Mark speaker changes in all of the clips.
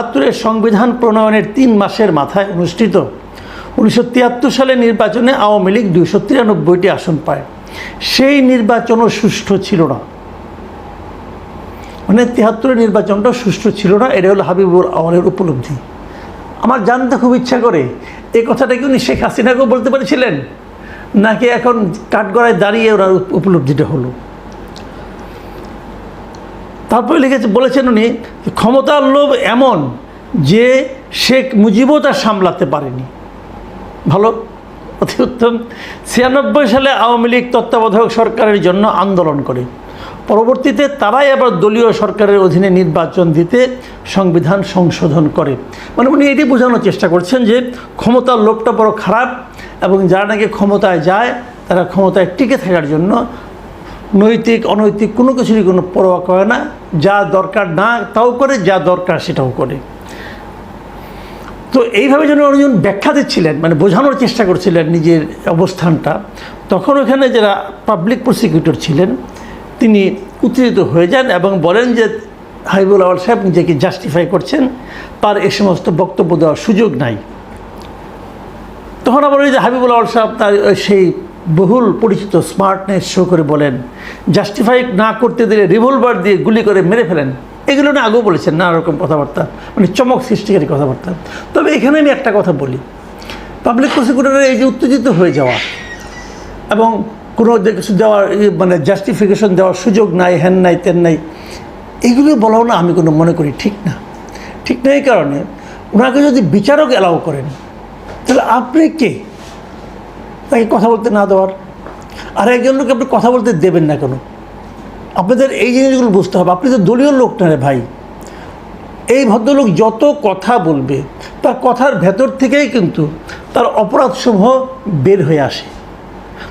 Speaker 1: একাত্তরের সংবিধান প্রণয়নের তিন মাসের মাথায় অনুষ্ঠিত। উনিশশো তিয়াত্তর সালে নির্বাচনে আওয়ামী লীগ দুইশো তিরানব্বইটি আসন পায়। সেই নির্বাচনও সুষ্ঠু ছিল না। মানে তিয়াত্তরের নির্বাচনটা সুষ্ঠু ছিল না, এটা হলো হাবিবুর আওয়ালের উপলব্ধি। আমার জানতে খুব ইচ্ছা করে, এই কথাটা কি উনি শেখ হাসিনাকেও বলতে পেরেছিলেন? নাকি এখন কাঠগড়ায় দাঁড়িয়ে ওনার উপলব্ধিটা হলো? তারপরে লিখেছে, বলেছেন উনি, ক্ষমতার লোভ এমন যে শেখ মুজিবও তা সামলাতে পারেনি। ভালো? অতি উত্তম। ছিয়ানব্বই সালে আওয়ামী লীগ তত্ত্বাবধায়ক সরকারের জন্য আন্দোলন করে। পরবর্তীতে তারাই আবার দলীয় সরকারের অধীনে নির্বাচন দিতে সংবিধান সংশোধন করে। মানে উনি এটি বোঝানোর চেষ্টা করছেন যে ক্ষমতার লোভটা বড় খারাপ এবং যারা নাকি ক্ষমতায় যায়, তারা ক্ষমতায় টিকে থাকার জন্য নৈতিক, অনৈতিক কোনো কিছুরই কোনো পরোয়া করে না। যা দরকার না, তাও করে, যা দরকার সেটাও করে। তো এইভাবে যেন যখন ব্যাখ্যা দিচ্ছিলেন মানে বোঝানোর চেষ্টা করছিলেন নিজের অবস্থানটা, তখন ওখানে যারা পাবলিক প্রসিকিউটর ছিলেন, তিনি উত্তেজিত হয়ে যান এবং বলেন যে হাবিবুল আওয়াল সাহেব নিজেকে জাস্টিফাই করছেন, তার এ সমস্ত বক্তব্য দেওয়ার সুযোগ নাই। তখন আবার ওই যে হাবিবুল আওয়াল সাহেব তার সেই বহুল পরিচিত স্মার্টনেস শো করে বলেন জাস্টিফাই না করতে দিলে রিভলভার দিয়ে গুলি করে মেরে ফেলেন। এগুলো না আগেও বলেছেন, নানা রকম কথাবার্তা মানে চমক সৃষ্টিকারী কথাবার্তা। তবে এখানে আমি একটা কথা বলি। পাবলিক প্রসিকিউটরের এই যে উত্তেজিত হয়ে যাওয়া এবং কোনো কিছু দেওয়ার মানে জাস্টিফিকেশন দেওয়ার সুযোগ নাই হ্যান নাই, তেন নাই, এগুলো বলাও না আমি কোনো মনে করি, ঠিক না। ঠিক না এই কারণে ওনাকে যদি বিচারক অ্যালাউ করেন, তাহলে আপনি কে? তাকে কথা বলতে না দেওয়ার। আর একজন লোক আপনি কথা বলতে দেবেন না কেন? আপনাদের এই জিনিসগুলো বুঝতে হবে। আপনি তো দলীয় লোক না রে ভাই। এই ভদ্রলোক যত কথা বলবে, তার কথার ভেতর থেকেই কিন্তু তার অপরাধসমূহ বের হয়ে আসে।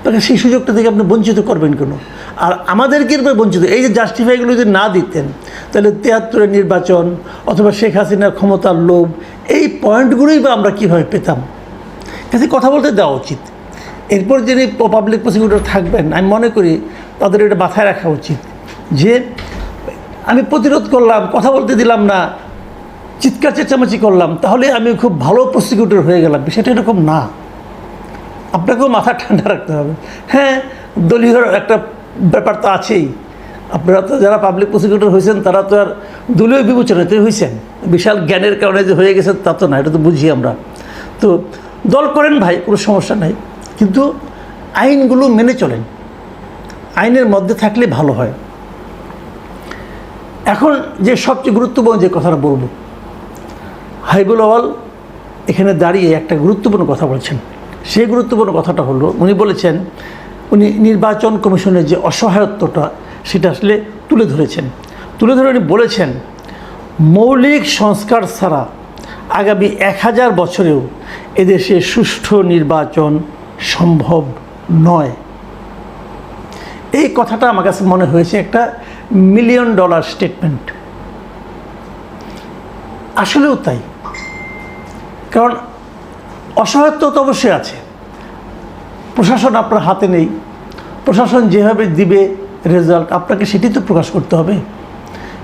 Speaker 1: তাকে সেই সুযোগটা থেকে আপনি বঞ্চিত করবেন কেন? আর আমাদেরকে বঞ্চিত? এই যে জাস্টিফাইগুলো যদি না দিতেন, তাহলে তিয়াত্তরের নির্বাচন অথবা শেখ হাসিনার ক্ষমতার লোভ, এই পয়েন্টগুলোই বা আমরা কীভাবে পেতাম? কাছে কথা বলতে দেওয়া উচিত। এরপর যিনি পাবলিক প্রসিকিউটর থাকবেন, আমি মনে করি তাদের এটা মাথায় রাখা উচিত যে আমি প্রতিরোধ করলাম, কথা বলতে দিলাম না, চিৎকার চেঁচামেচি করলাম, তাহলে আমি খুব ভালো প্রসিকিউটর হয়ে গেলাম। বিষয়টা এরকম না। আপনাকেও মাথা ঠান্ডা রাখতে হবে। হ্যাঁ দলীয় একটা ব্যাপার তো আছেই। আপনারা তো যারা পাবলিক প্রসিকিউটর হয়েছেন, তারা তো আর দলীয় বিবেচনাতে হয়েছেন বিশাল জ্ঞানের কারণে যে হয়ে গেছে তা তো না, এটা তো বুঝি আমরা। তো দল করেন ভাই, কোনো সমস্যা নাই। কিন্তু আইনগুলো মেনে চলেন। আইনের মধ্যে থাকলে ভালো হয়। এখন যে সবচেয়ে গুরুত্বপূর্ণ যে কথাটা বলব হাইবুল আওয়াল এখানে দাঁড়িয়ে একটা গুরুত্বপূর্ণ কথা বলছেন। সেই গুরুত্বপূর্ণ কথাটা হলো, উনি বলেছেন, উনি নির্বাচন কমিশনের যে অসহায়ত্বটা, সেটা আসলে তুলে ধরেছেন। তুলে ধরে উনি বলেছেন, মৌলিক সংস্কার ছাড়া আগামী এক হাজার বছরেও এদেশে সুষ্ঠু নির্বাচন সম্ভব নয়। এই কথাটা আমার কাছে মনে হয়েছে একটা মিলিয়ন ডলার স্টেটমেন্ট আসলেও তাই। কারণ অসহায়ত্ব তো অবশ্যই আছে। প্রশাসন আপনার হাতে নেই। প্রশাসন যেভাবে দিবে রেজাল্ট আপনাকে সেটি তো প্রকাশ করতে হবে।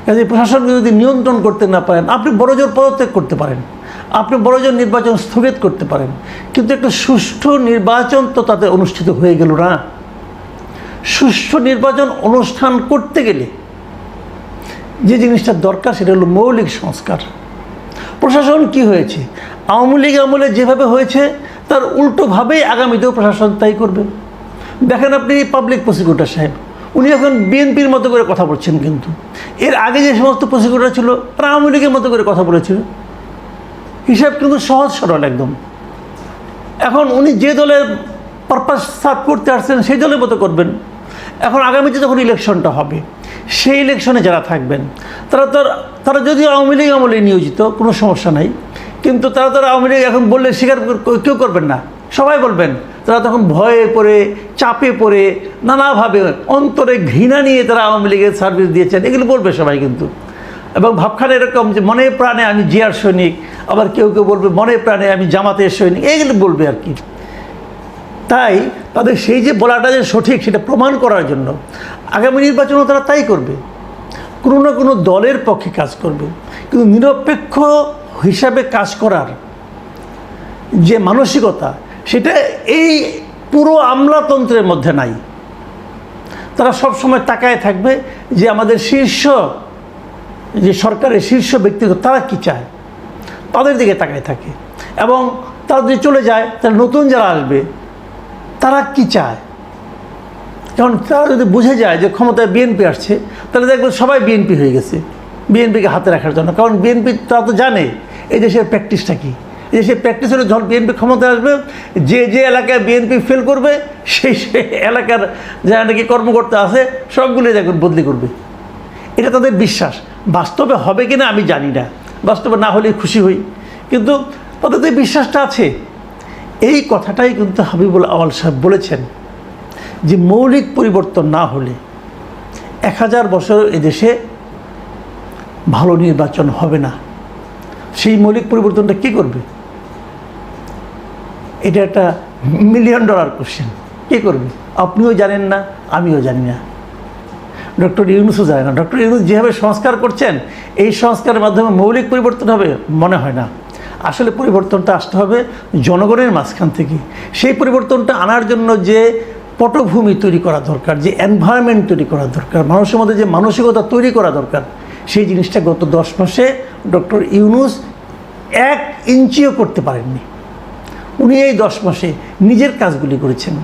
Speaker 1: কাজে প্রশাসনকে যদি নিয়ন্ত্রণ করতে না পারেন, আপনি বড়জোর পদত্যাগ করতে পারেন। আপনি বড়জন নির্বাচন স্থগিত করতে পারেন। কিন্তু একটা সুষ্ঠু নির্বাচন তো তাতে অনুষ্ঠিত হয়ে গেল না। সুষ্ঠু নির্বাচন অনুষ্ঠান করতে গেলে যে জিনিসটা দরকার সেটা হলো মৌলিক সংস্কার। প্রশাসন কি হয়েছে? আওয়ামী লীগ আমলে যেভাবে হয়েছে, তার উল্টোভাবেই আগামীতেও প্রশাসন তাই করবে। দেখেন আপনি পাবলিক প্রসিকিউটর সাহেব, উনি এখন বিএনপির মতো করে কথা বলছেন কিন্তু। এর আগে যে সমস্ত প্রসিকিউটর ছিল, তারা আওয়ামী লীগের মতো করে কথা বলেছিল। হিসাব কিন্তু সহজ সরল একদম। এখন উনি যে দলের পারপাস সার্ভ করতে আসছেন, সেই দলের মতো করবেন। এখন আগামীতে যখন ইলেকশনটা হবে, সেই ইলেকশনে যারা থাকবেন, তারা তো তারা যদি আওয়ামী লীগ আমলে নিয়োজিত, কোনো সমস্যা নাই। কিন্তু তারা তো আওয়ামী লীগ এখন বললে স্বীকার কেউ করবেন না। সবাই বলবেন, তারা তখন ভয়ে পড়ে, চাপে পড়ে, নানাভাবে অন্তরে ঘৃণা নিয়ে তারা আওয়ামী লীগের সার্ভিস দিয়েছেন। এগুলো বলবে সবাই কিন্তু। এবং ভাবখানে এরকম যে মনে প্রাণে আমি জিয়ার সৈনিক আবার কেউ কেউ বলবে, মনে প্রাণে আমি জামাতে জামাতের সৈনিক এগুলো বলবে আর কি। তাই তাদের সেই যে বলাটা যে সঠিক, সেটা প্রমাণ করার জন্য আগামী নির্বাচনও তারা তাই করবে। কোনো না কোনো দলের পক্ষে কাজ করবে। কিন্তু নিরপেক্ষ হিসাবে কাজ করার যে মানসিকতা, সেটা এই পুরো আমলাতন্ত্রের মধ্যে নাই। তারা সব সময় তাকায় থাকবে যে আমাদের শীর্ষ, যে সরকারের শীর্ষ ব্যক্তিগত, তারা কি চায়? তাদের দিকে তাকায় থাকে। এবং তারা যদি চলে যায়, তাহলে নতুন যারা আসবে, তারা কি চায়? কারণ তারা যদি বুঝে যায় যে ক্ষমতায় বিএনপি আসছে, তাহলে দেখবেন সবাই বিএনপি হয়ে গেছে, বিএনপিকে হাতে রাখার জন্য। কারণ বিএনপি তারা তো জানে, এই দেশের প্র্যাকটিসটা কী? এই দেশের প্র্যাকটিস হলে যখন বিএনপি ক্ষমতায় আসবে, যে যে এলাকায় বিএনপি ফেল করবে, সেই সেই এলাকার যারা নাকি কর্মকর্তা আছে সবগুলো দেখবেন বদলি করবে। এটা তাদের বিশ্বাস। বাস্তবে হবে কিনা আমি জানি না। বাস্তবে না হলে খুশি হই। কিন্তু তাদের এই বিশ্বাসটা আছে, এই কথাটাই কিন্তু হাবিবুল আওয়াল সাহেব বলেছেন যে মৌলিক পরিবর্তন না হলে এক হাজার বছর এদেশে ভালো নির্বাচন হবে না। সেই মৌলিক পরিবর্তনটা কি করবে? এটা একটা মিলিয়ন ডলার কোশ্চেন কে করবে? আপনিও জানেন না, আমিও জানি না। ডক্টর ইউনুসও জানে না। ডক্টর ইউনুস যেভাবে সংস্কার করছেন এই সংস্কারের মাধ্যমে মৌলিক পরিবর্তন হবে মনে হয় না। আসলে পরিবর্তনটা আসতে হবে জনগণের মাঝখান থেকে। সেই পরিবর্তনটা আনার জন্য যে পটভূমি তৈরি করা দরকার, যে এনভায়রনমেন্ট তৈরি করা দরকার, মানুষের মধ্যে যে মানসিকতা তৈরি করা দরকার, সেই জিনিসটা গত দশ মাসে ডক্টর ইউনুস এক ইঞ্চিও করতে পারেননি। উনি এই দশ মাসে নিজের কাজগুলি করেছেন।